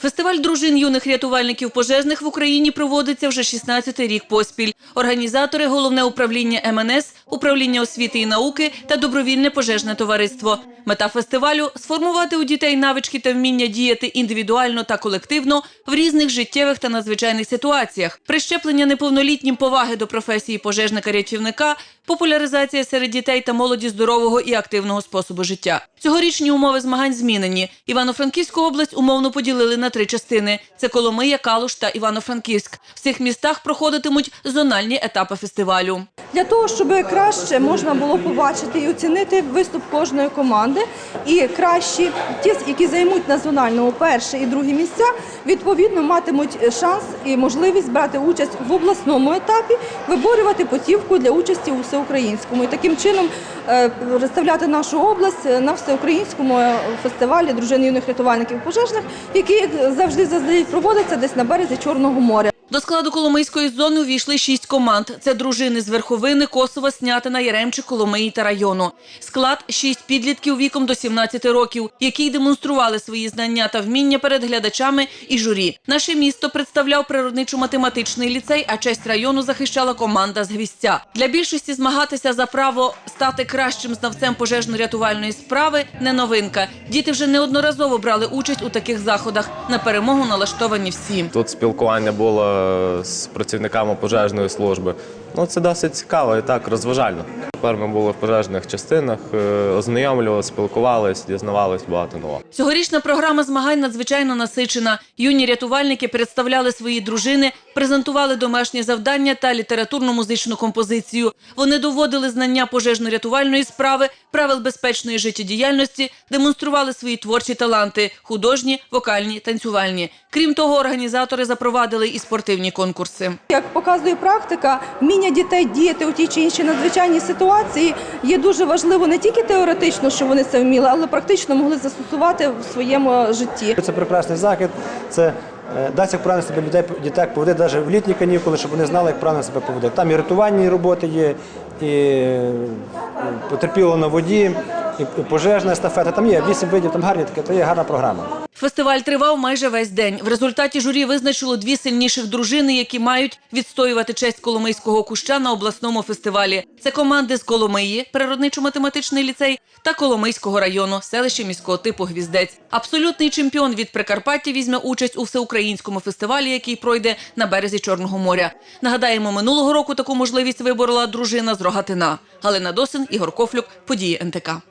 Фестиваль дружин юних рятувальників пожежних в Україні проводиться вже 16-й рік поспіль. Організатори – головне управління МНС, управління освіти і науки та добровільне пожежне товариство. Мета фестивалю – сформувати у дітей навички та вміння діяти індивідуально та колективно в різних життєвих та надзвичайних ситуаціях, прищеплення неповнолітнім поваги до професії пожежника-рятівника, популяризація серед дітей та молоді здорового і активного способу життя. Цьогорічні умови змагань змінені. Івано-Франківську область умовно поділили на три частини: це Коломия, Калуш та Івано-Франківськ. В цих містах проходитимуть зональні етапи фестивалю. Для того, щоб краще можна було побачити і оцінити виступ кожної команди, і кращі ті, які займуть на зональному перше і друге місця, відповідно матимуть шанс і можливість брати участь в обласному етапі, виборювати путівку для участі у всеукраїнському і таким чином е, представляти нашу область на всеукраїнському е, фестивалі дружини юних рятувальників пожежних, який як завжди заздалегідь проводиться десь на березі Чорного моря. До складу Коломийської зони увійшли шість команд. Це дружини з Верховини, Косова, Снятина, Яремчі, Коломиї та району. Склад – шість підлітків віком до 17 років, які демонстрували свої знання та вміння перед глядачами і журі. Наше місто представляв природничо-математичний ліцей, а честь району захищала команда з Гвістя. Для більшості змагатися за право стати кращим знавцем пожежно-рятувальної справи – не новинка. Діти вже неодноразово брали участь у таких заходах. На перемогу налаштовані всі. Тут спілкування було з працівниками пожежної служби. Ну, це досить цікаво і так розважально. Тепер ми були в пожежних частинах, е, ознайомлювалися, спілкувалися, дізнавалися багато нового. Цьогорічна програма змагань надзвичайно насичена. Юні рятувальники представляли свої дружини, презентували домашні завдання та літературно-музичну композицію. Вони доводили знання пожежно-рятувальної справи, правил безпечної життєдіяльності, демонстрували свої творчі таланти – художні, вокальні, танцювальні. Крім того, організатори запровадили і спортивні конкурси. Як показує практика, вміння дітей діяти у тій чи іншій надзвичайній ситуації є дуже важливо не тільки теоретично, що вони це вміли, але практично могли застосувати в своєму житті. Це прекрасний захід. Це е, дасть як правильно себе людей дітей поводити навіть в літні канікули, щоб вони знали, як правильно себе поводити. Там і рятувальні роботи є, і е, потерпіло на воді, і і пожежна естафета. Там є вісім видів, там гарні таке, то є гарна програма. Фестиваль тривав майже весь день. В результаті журі визначило дві сильніших дружини, які мають відстоювати честь Коломийського куща на обласному фестивалі. Це команди з Коломиї, природничо-математичний ліцей, та Коломийського району, селище міського типу Гвіздець. Абсолютний чемпіон від Прикарпаття візьме участь у всеукраїнському фестивалі, який пройде на березі Чорного моря. Нагадаємо, минулого року таку можливість виборола дружина з Рогатина. Галина Досин, Ігор Кофлюк, події НТК.